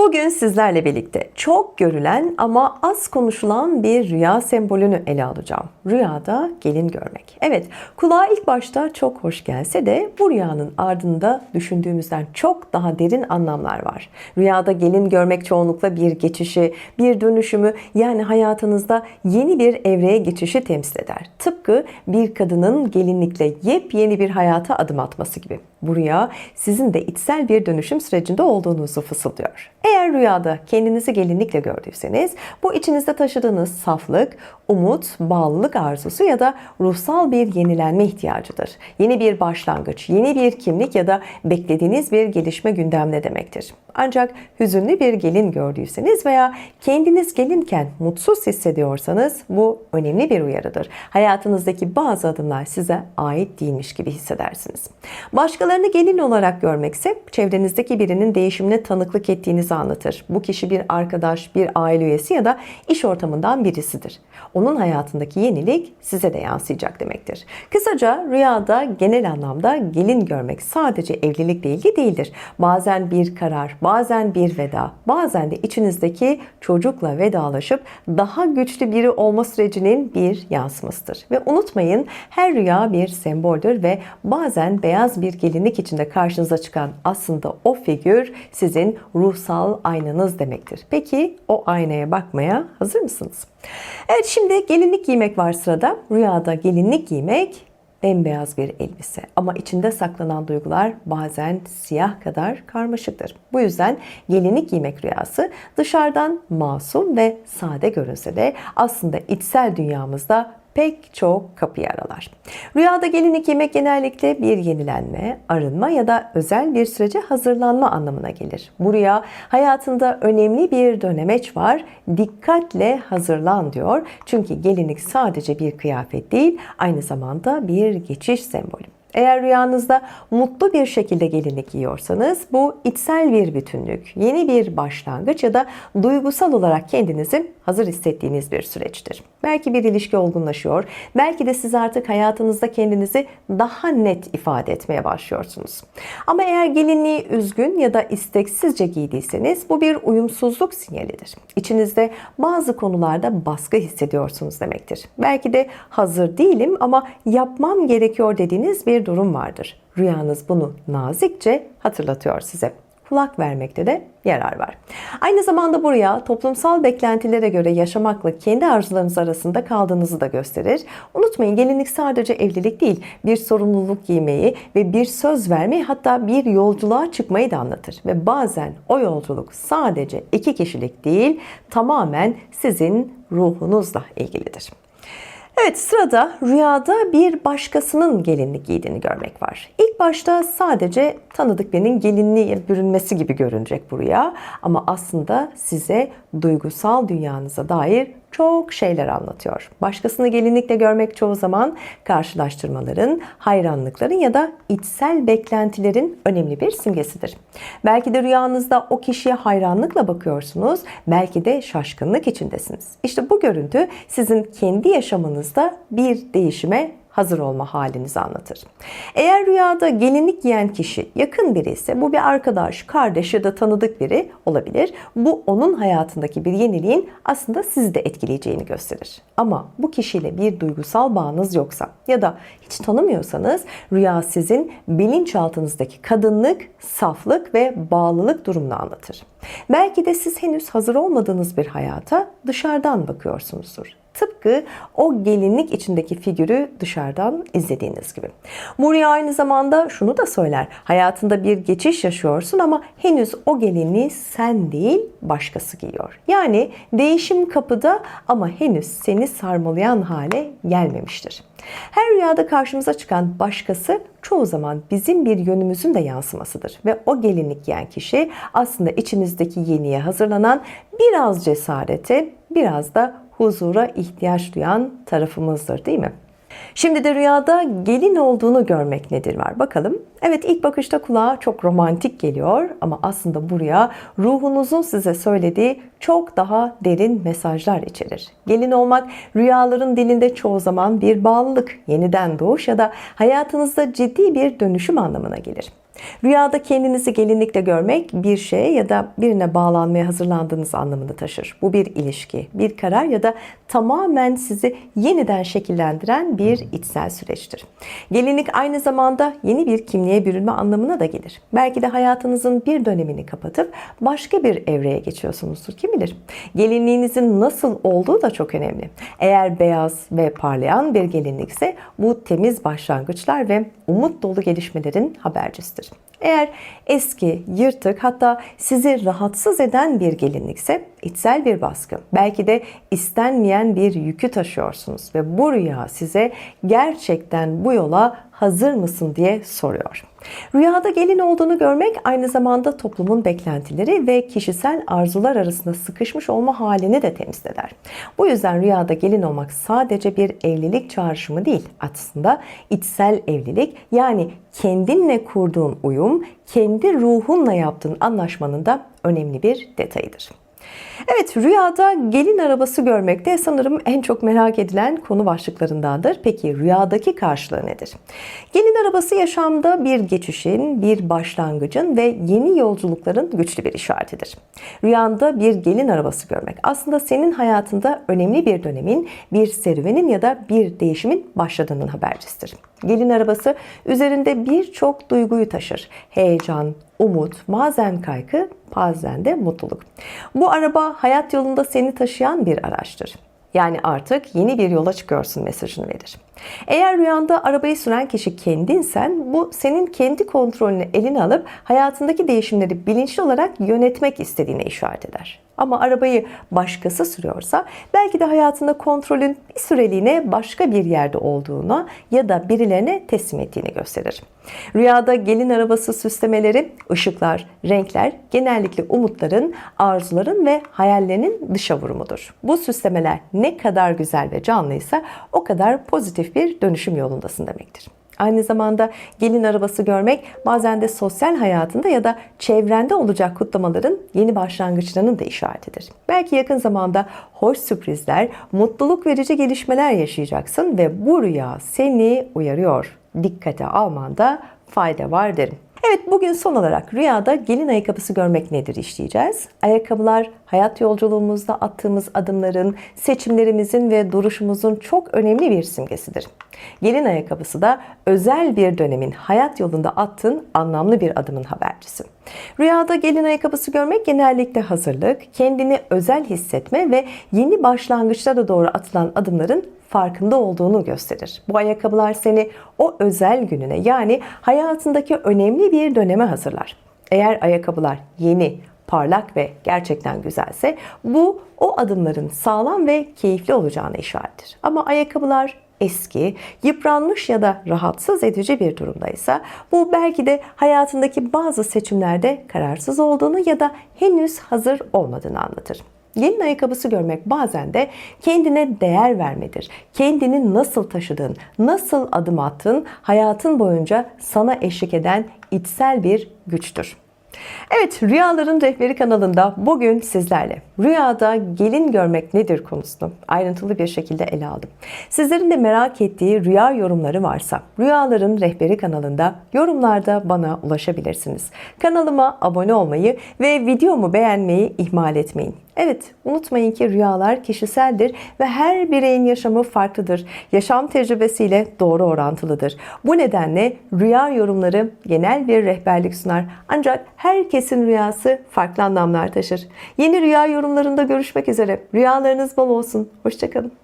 Bugün sizlerle birlikte çok görülen ama az konuşulan bir rüya sembolünü ele alacağım. Rüyada gelin görmek. Evet, kulağa ilk başta çok hoş gelse de bu rüyanın ardında düşündüğümüzden çok daha derin anlamlar var. Rüyada gelin görmek çoğunlukla bir geçişi, bir dönüşümü yani hayatınızda yeni bir evreye geçişi temsil eder. Tıpkı bir kadının gelinlikle yepyeni bir hayata adım atması gibi. Bu rüya sizin de içsel bir dönüşüm sürecinde olduğunuzu fısıldıyor. Eğer rüyada kendinizi gelinlikle gördüyseniz bu içinizde taşıdığınız saflık, umut, bağlılık arzusu ya da ruhsal bir yenilenme ihtiyacıdır. Yeni bir başlangıç, yeni bir kimlik ya da beklediğiniz bir gelişme gündemde demektir. Ancak hüzünlü bir gelin gördüyseniz veya kendiniz gelinken mutsuz hissediyorsanız bu önemli bir uyarıdır. Hayatınızdaki bazı adımlar size ait değilmiş gibi hissedersiniz. Başkalarını gelin olarak görmekse çevrenizdeki birinin değişimine tanıklık ettiğinizi anlatır. Bu kişi bir arkadaş, bir aile üyesi ya da iş ortamından birisidir. Onun hayatındaki yenilik size de yansıyacak demektir. Kısaca rüyada genel anlamda gelin görmek sadece evlilikle ilgili değildir. Bazen bir karar, bazen bir veda, bazen de içinizdeki çocukla vedalaşıp daha güçlü biri olma sürecinin bir yansımasıdır. Ve unutmayın her rüya bir semboldür ve bazen beyaz bir gelinlik içinde karşınıza çıkan aslında o figür sizin ruhsal aynanız demektir. Peki o aynaya bakmaya hazır mısınız? Evet şimdi gelinlik giymek var sırada. Rüyada gelinlik giymek bembeyaz bir elbise ama içinde saklanan duygular bazen siyah kadar karmaşıktır. Bu yüzden gelinlik giymek rüyası dışarıdan masum ve sade görünse de aslında içsel dünyamızda pek çok kapıyı aralar. Rüyada gelinlik giymek genellikle bir yenilenme, arınma ya da özel bir sürece hazırlanma anlamına gelir. Bu rüya hayatında önemli bir dönemeç var, dikkatle hazırlan diyor. Çünkü gelinlik sadece bir kıyafet değil, aynı zamanda bir geçiş sembolü. Eğer rüyanızda mutlu bir şekilde gelinlik giyiyorsanız bu içsel bir bütünlük, yeni bir başlangıç ya da duygusal olarak kendinizi hazır hissettiğiniz bir süreçtir. Belki bir ilişki olgunlaşıyor, belki de siz artık hayatınızda kendinizi daha net ifade etmeye başlıyorsunuz. Ama eğer gelinliği üzgün ya da isteksizce giydiyseniz bu bir uyumsuzluk sinyalidir. İçinizde bazı konularda baskı hissediyorsunuz demektir. Belki de hazır değilim ama yapmam gerekiyor dediğiniz bir durum vardır. Rüyanız bunu nazikçe hatırlatıyor size kulak vermekte de yarar var. Aynı zamanda bu rüya toplumsal beklentilere göre yaşamakla kendi arzularınız arasında kaldığınızı da gösterir. Unutmayın gelinlik sadece evlilik değil, bir sorumluluk giymeyi ve bir söz vermeyi hatta bir yolculuğa çıkmayı da anlatır. Ve bazen o yolculuk sadece iki kişilik değil, tamamen sizin ruhunuzla ilgilidir. Evet sırada rüyada bir başkasının gelinlik giydiğini görmek var. İlk başta sadece tanıdık birinin gelinliğe bürünmesi gibi görünecek bu rüya ama aslında size duygusal dünyanıza dair çok şeyler anlatıyor. Başkasını gelinlikle görmek çoğu zaman karşılaştırmaların, hayranlıkların ya da içsel beklentilerin önemli bir simgesidir. Belki de rüyanızda o kişiye hayranlıkla bakıyorsunuz, belki de şaşkınlık içindesiniz. İşte bu görüntü sizin kendi yaşamınızda bir değişime hazır olma halinizi anlatır. Eğer rüyada gelinlik giyen kişi yakın biri ise bu bir arkadaş, kardeş ya da tanıdık biri olabilir. Bu onun hayatındaki bir yeniliğin aslında sizi de etkileyeceğini gösterir. Ama bu kişiyle bir duygusal bağınız yoksa ya da hiç tanımıyorsanız rüya sizin bilinçaltınızdaki kadınlık, saflık ve bağlılık durumunu anlatır. Belki de siz henüz hazır olmadığınız bir hayata dışarıdan bakıyorsunuzdur. Tıpkı o gelinlik içindeki figürü dışarıdan izlediğiniz gibi. Murya aynı zamanda şunu da söyler. Hayatında bir geçiş yaşıyorsun ama henüz o gelinliği sen değil başkası giyiyor. Yani değişim kapıda ama henüz seni sarmalayan hale gelmemiştir. Her rüyada karşımıza çıkan başkası çoğu zaman bizim bir yönümüzün de yansımasıdır. Ve o gelinlik giyen kişi aslında içimizdeki yeniye hazırlanan biraz cesarete, biraz da huzura ihtiyaç duyan tarafımızdır değil mi? Şimdi de rüyada gelin olduğunu görmek nedir var bakalım. Evet ilk bakışta kulağa çok romantik geliyor ama aslında bu rüya ruhunuzun size söylediği çok daha derin mesajlar içerir. Gelin olmak rüyaların dilinde çoğu zaman bir bağlılık, yeniden doğuş ya da hayatınızda ciddi bir dönüşüm anlamına gelir. Rüyada kendinizi gelinlikle görmek bir şeye ya da birine bağlanmaya hazırlandığınız anlamını taşır. Bu bir ilişki, bir karar ya da tamamen sizi yeniden şekillendiren bir içsel süreçtir. Gelinlik aynı zamanda yeni bir kimliğe bürünme anlamına da gelir. Belki de hayatınızın bir dönemini kapatıp başka bir evreye geçiyorsunuzdur. Kim bilir? Gelinliğinizin nasıl olduğu da çok önemli. Eğer beyaz ve parlayan bir gelinlikse bu temiz başlangıçlar ve umut dolu gelişmelerin habercisidir. Eğer eski, yırtık hatta sizi rahatsız eden bir gelinlikse içsel bir baskı. Belki de istenmeyen bir yükü taşıyorsunuz ve bu rüya size gerçekten bu yola hazır mısın diye soruyor. Rüyada gelin olduğunu görmek aynı zamanda toplumun beklentileri ve kişisel arzular arasında sıkışmış olma halini de temsil eder. Bu yüzden rüyada gelin olmak sadece bir evlilik çağrışımı değil, aslında içsel evlilik yani kendinle kurduğun uyum, kendi ruhunla yaptığın anlaşmanın da önemli bir detayıdır. Evet rüyada gelin arabası görmek de sanırım en çok merak edilen konu başlıklarındandır. Peki rüyadaki karşılığı nedir? Gelin arabası yaşamda bir geçişin, bir başlangıcın ve yeni yolculukların güçlü bir işaretidir. Rüyanda bir gelin arabası görmek aslında senin hayatında önemli bir dönemin, bir serüvenin ya da bir değişimin başladığının habercisidir. Gelin arabası üzerinde birçok duyguyu taşır. Heyecan, umut, bazen kaygı, bazen de mutluluk. Bu araba hayat yolunda seni taşıyan bir araçtır. Yani artık yeni bir yola çıkıyorsun mesajını verir. Eğer rüyanda arabayı süren kişi kendinsen bu senin kendi kontrolünü eline alıp hayatındaki değişimleri bilinçli olarak yönetmek istediğine işaret eder. Ama arabayı başkası sürüyorsa belki de hayatında kontrolün bir süreliğine başka bir yerde olduğuna ya da birilerine teslim ettiğini gösterir. Rüyada gelin arabası süslemeleri, ışıklar, renkler genellikle umutların, arzuların ve hayallerinin dışa vurumudur. Bu süslemeler ne kadar güzel ve canlıysa o kadar pozitif bir dönüşüm yolundasın demektir. Aynı zamanda gelin arabası görmek bazen de sosyal hayatında ya da çevrende olacak kutlamaların yeni başlangıçlarının da işaretidir. Belki yakın zamanda hoş sürprizler, mutluluk verici gelişmeler yaşayacaksın ve bu rüya seni uyarıyor. Dikkate almanda fayda var derim. Evet bugün son olarak rüyada gelin ayakkabısı görmek nedir işleyeceğiz. Ayakkabılar hayat yolculuğumuzda attığımız adımların, seçimlerimizin ve duruşumuzun çok önemli bir simgesidir. Gelin ayakkabısı da özel bir dönemin hayat yolunda attığın anlamlı bir adımın habercisi. Rüyada gelin ayakkabısı görmek genellikle hazırlık, kendini özel hissetme ve yeni başlangıçlara doğru atılan adımların farkında olduğunu gösterir. Bu ayakkabılar seni o özel gününe yani hayatındaki önemli bir döneme hazırlar. Eğer ayakkabılar yeni, parlak ve gerçekten güzelse bu o adımların sağlam ve keyifli olacağına işarettir. Ama ayakkabılar eski, yıpranmış ya da rahatsız edici bir durumdaysa bu belki de hayatındaki bazı seçimlerde kararsız olduğunu ya da henüz hazır olmadığını anlatır. Gelin ayakkabısı görmek bazen de kendine değer vermedir. Kendini nasıl taşıdığın, nasıl adım attığın hayatın boyunca sana eşlik eden içsel bir güçtür. Evet, Rüyaların Rehberi kanalında bugün sizlerle rüyada gelin görmek nedir konusunu ayrıntılı bir şekilde ele aldım. Sizlerin de merak ettiği rüya yorumları varsa Rüyaların Rehberi kanalında yorumlarda bana ulaşabilirsiniz. Kanalıma abone olmayı ve videomu beğenmeyi ihmal etmeyin. Evet, unutmayın ki rüyalar kişiseldir ve her bireyin yaşamı farklıdır. Yaşam tecrübesiyle doğru orantılıdır. Bu nedenle rüya yorumları genel bir rehberlik sunar. Ancak herkesin rüyası farklı anlamlar taşır. Yeni rüya yorumlarında görüşmek üzere. Rüyalarınız bol olsun. Hoşçakalın.